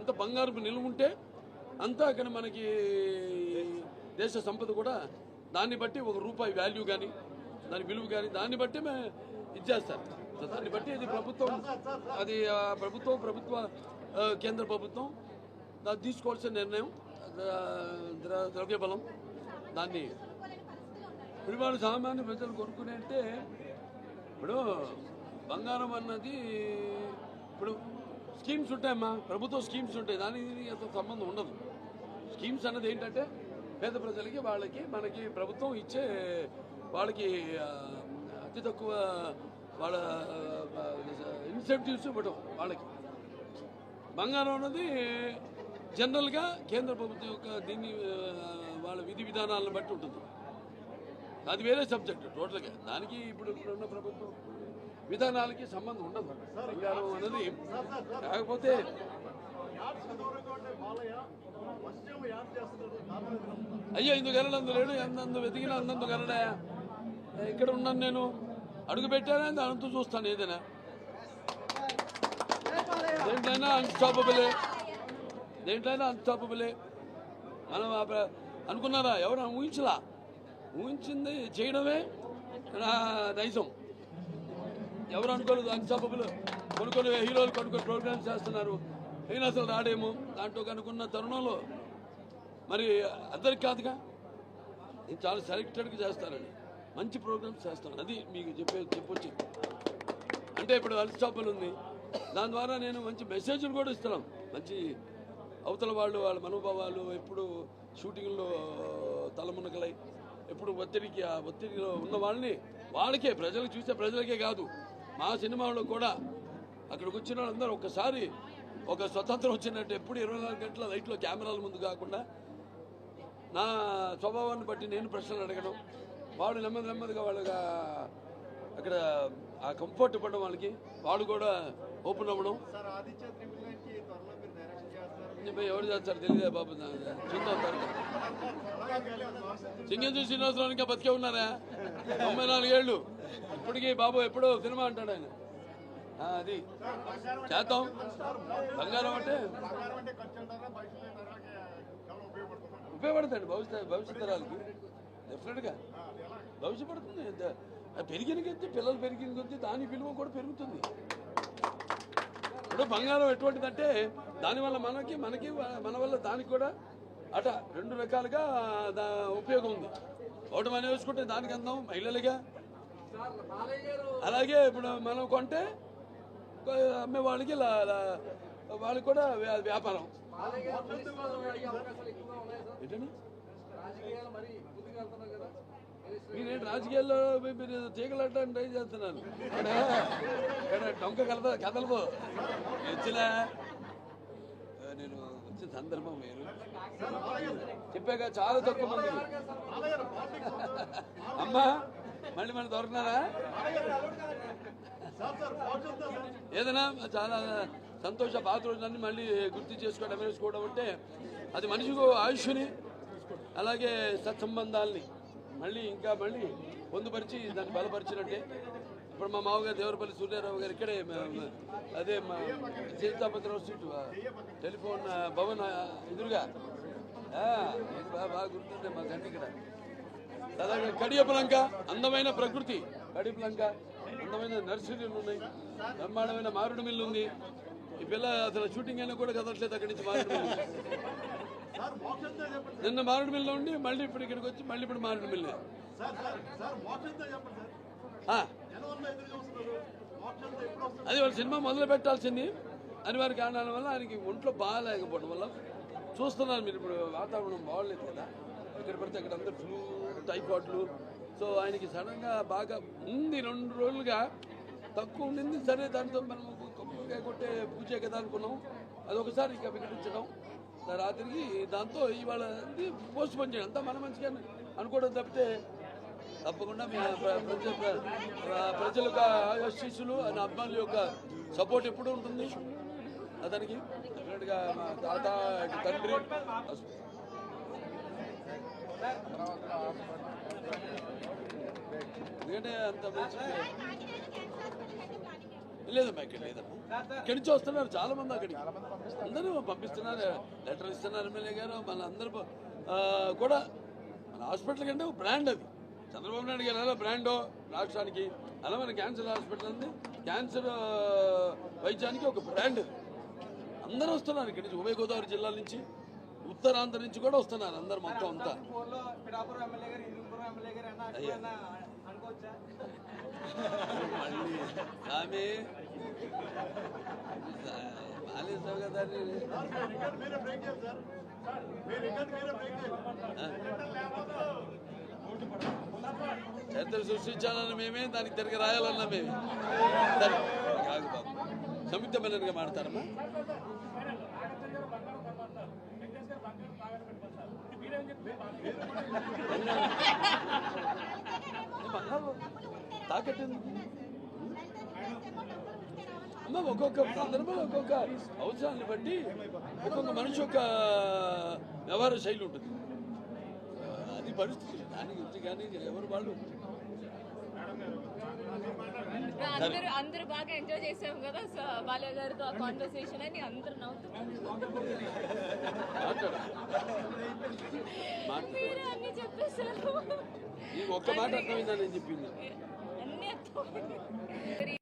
ఎంత బంగారం నిలువ ఉంటే అంతా అక్కడ మనకి దేశ సంపద కూడా దాన్ని బట్టి ఒక రూపాయి వాల్యూ కానీ దాని విలువ కానీ దాన్ని బట్టి మేము ఇచ్చేస్తారు. దాన్ని బట్టి ఇది ప్రభుత్వం అది ప్రభుత్వం ప్రభుత్వ కేంద్ర ప్రభుత్వం దాన్ని తీసుకోవాల్సిన నిర్ణయం ద్ర- ద్రవ్య బలం దాన్ని ఇప్పుడు వాళ్ళు సామాన్య ప్రజలు కొనుక్కునే అంటే ఇప్పుడు బంగారం అన్నది ఇప్పుడు స్కీమ్స్ ఉంటాయమ్మా ప్రభుత్వ స్కీమ్స్ ఉంటాయి. దానికి దీనికి అంత సంబంధం ఉండదు. స్కీమ్స్ అన్నది ఏంటంటే పేద ప్రజలకి వాళ్ళకి మనకి ప్రభుత్వం ఇచ్చే వాళ్ళకి అతి తక్కువ వాళ్ళ ఇన్సెంటివ్స్ ఇవ్వడం వాళ్ళకి. బంగారం అన్నది జనరల్గా కేంద్ర ప్రభుత్వం యొక్క దీన్ని వాళ్ళ విధి విధానాలను బట్టి ఉంటుంది. అది వేరే సబ్జెక్ట్ టోటల్గా. దానికి ఇప్పుడు ఇప్పుడున్న ప్రభుత్వం విధానాలకి సంబంధం ఉండదు బంగారం అనేది కాకపోతే అయ్యో ఇందుకు వెళ్ళడందు లేడు. ఎంతందు వెతికిన అందందు కలడా ఇక్కడ ఉన్నాను నేను. అడుగు పెట్టానే? దాంతో చూస్తాను ఏదైనా. దేంట్లైనా అన్స్టాపబులే దేంట్లైనా అన్స్టాపబులే మనం అనుకున్నారా? ఎవరు? ఊహించలా? ఊహించింది చేయడమే. నా నైజం. ఎవరు అనుకోలేదు అన్స్టాపబుల్ కొన్ని కొన్ని హీరోలు కొన్ని కొన్ని ప్రోగ్రామ్స్ చేస్తున్నారు. అయినా అసలు రాడేమో దాంట్లో కనుక్కున్న తరుణంలో మరి అందరికి కాదుగా? నేను చాలా సెలెక్టెడ్గా చేస్తానండి మంచి ప్రోగ్రామ్స్ చేస్తాను. అది మీకు చెప్పే చెప్పొచ్చు. అంటే ఇప్పుడు అన్స్టాపబుల్ ఉంది. దాని ద్వారా నేను మంచి మెసేజ్లు కూడా ఇస్తున్నాం. మంచి అవతల వాళ్ళు వాళ్ళ మనోభావాలు ఎప్పుడు షూటింగ్లో తలమునకలై ఎప్పుడు ఒత్తిడికి ఆ ఒత్తిడిలో ఉన్న వాళ్ళని వాళ్ళకే ప్రజలకు చూసే ప్రజలకే కాదు. మా సినిమాలో కూడా అక్కడికి వచ్చిన వాళ్ళందరూ ఒక్కసారి ఒక స్వతంత్రం వచ్చినట్టు ఎప్పుడు ఇరవై నాలుగు గంటల లైట్లో కెమెరాల ముందు కాకుండా నా స్వభావాన్ని బట్టి నేను ప్రశ్నలు అడగడం వాడు నెమ్మది నెమ్మదిగా వాళ్ళగా అక్కడ ఆ కంఫర్ట్ పడడం వాళ్ళకి వాళ్ళు కూడా ఓపెన్ అవ్వడం. చేస్తారు ఎవరు చేస్తారు తెలియదే బాబు? చూద్దాం తర్వాత. సింగంజు శ్రీనివాసరావు ఇంకా బతికే ఉన్నారా? తొంభై నాలుగేళ్ళు ఇప్పటికీ బాబు ఎప్పుడో సినిమా అంటాడు ఆయన. అది. చేద్దాం. బంగారం అంటే? ఉపయోగపడుతుంది ఉపయోగపడతాడు భవిష్యత్ భవిష్యత్ తరాలకి. డెఫినెట్గా భవిష్యపడుతుంది. ఎంత- అది పెరిగిన కొద్దీ పిల్లలు పెరిగిన కొద్దీ దాని విలువ కూడా పెరుగుతుంది. ఇప్పుడు బంగారం ఎటువంటిదంటే దానివల్ల మనకి మనకి మన వల్ల దానికి కూడా అట రెండు రకాలుగా దా ఉపయోగం ఉంది. ఒకటి మనం వేసుకుంటే దానికి అందం మహిళలుగా? అలాగే ఇప్పుడు మనం కొంటే అమ్మే వాళ్ళకి వాళ్ళకి కూడా వ్యా- వ్యాపారం. ఏంటండి? మీరేంటి రాజకీయాల్లో మీ- మీరు తీగలట్టని ట్రై చేస్తున్నాను ఇక్కడ ఇక్కడ డొంక కలద కదలదు వచ్చిన నేను వచ్చిన సందర్భం వేరు. చెప్పాక చాలా తక్కువ మంది. అమ్మా మళ్ళీ మళ్ళీ దొరకనారా ఏదైనా చాలా సంతోష పాత రోజులన్నీ మళ్ళీ గుర్తు చేసుకోవడం వేసుకోవడం అంటే అది మనిషికి ఆయుష్ని అలాగే సత్సంబంధాల్ని మళ్ళీ ఇంకా మళ్ళీ పొందుపరిచి దాన్ని బలపరిచినట్టే. ఇప్పుడు మా మామగారు దేవరపల్లి సూర్యారావు గారు ఇక్కడే మా- అదే మా సీతాపతిరావు స్ట్రీట్ టెలిఫోన్ భవన్ ఎదురుగా. బాగా గుర్తుండే మా గంట ఇక్కడ. అలాగే కడియపులంక అందమైన ప్రకృతి. కడియపులంక అందమైన నర్సరీలు ఉన్నాయి. బ్రహ్మాండమైన మారుడు మిల్లు ఉంది ఈ పిల్ల అసలు షూటింగ్ అయినా కూడా కదలట్లేదు అక్కడి నుంచి మారుడు మిల్లు సార్ మోక్షంతో చెప్పండి నిన్న మారుడు మిల్లు ఉండి మళ్ళీ ఇప్పుడు ఇక్కడికి వచ్చి మళ్ళీ ఇప్పుడు మారుడు మిల్లు. అది వాళ్ళ సినిమా మొదలు పెట్టాల్సింది. అనివార్య కారణాల వల్ల ఆయనకి ఒంట్లో బాగాలేకపోవడం వల్ల చూస్తున్నారు మీరు ఇప్పుడు వాతావరణం బాగలేదు కదా. ఇక్కడ పడితే అక్కడ అందరు ఫ్లూ టైఫాయిడ్లు. సో ఆయనకి సడన్గా బాగా ఉంది రెండు రోజులుగా తక్కువ ఉండింది. సరే దాంతో మనం కొట్టే పూజే కదా అనుకున్నాం. అది ఒకసారి ఇంకా వికటించడం. రాత్రికి దాంతో ఇవాళ పోస్ట్ పోన్ చేయడం అంతా మన మంచిగా అనుకోవడం తప్పితే తప్పకుండా మీ ప్రజ ప్రజల యొక్క ఆశీస్సులు ఆయన అభిమానుల యొక్క సపోర్ట్ ఎప్పుడు ఉంటుంది? అతనికి డెఫినెట్గా మా తాత తండ్రి. ఎందుకంటే అంత మంచి లేదమ్మా ఇక్కడ లేదమ్మా. ఇక్కడి నుంచి వస్తున్నారు చాలా మంది అక్కడికి. అందరూ పంపిస్తున్నారు లెటర్ ఇస్తున్నారు ఎమ్మెల్యే గారు మన అందరూ కూడా మన హాస్పిటల్ కంటే ఒక బ్రాండ్ అది. చంద్రబాబు నాయుడు గారు ఎలా బ్రాండో రాష్ట్రానికి అలా మన క్యాన్సర్ హాస్పిటల్ ఉంది క్యాన్సర్ వైద్యానికి ఒక బ్రాండ్ అది. అందరూ వస్తున్నారు ఇక్కడి నుంచి ఉభయ గోదావరి జిల్లాల నుంచి ఉత్తరాంధ్ర నుంచి కూడా వస్తున్నారు అందరు మొత్తం అంతా. మళ్ళీ. ఆమె బాలేసావు కదా చరిత్ర సృష్టించాలన్న మేమే దానికి తిరిగి రాయాలన్న మేమే. సరే కాదు బాబు. సంయుక్త మాడతారమ్మా అమ్మ ఒక్కొక్క సందర్భంలో ఒక్కొక్క అవసరాన్ని బట్టి ఒక్కొక్క మనిషి యొక్క వ్యవహార శైలి ఉంటుంది. అది పరిస్థితి. దాని గురించి కానీ ఎవరు వాళ్ళు? అందరూ అందరూ బాగా ఎంజాయ్ చేసాం కదా సో బాలయ్య గారితో ఆ కాన్వర్సేషన్ అని అందరూ నవ్వుతున్నారు. మాట్లాడు. మాట్లాడు మీరే అన్ని చెప్పేశారు. నీకు ఒక్క మాట అర్థమైందని నేను చెప్పింది అన్ని అర్థమైంది.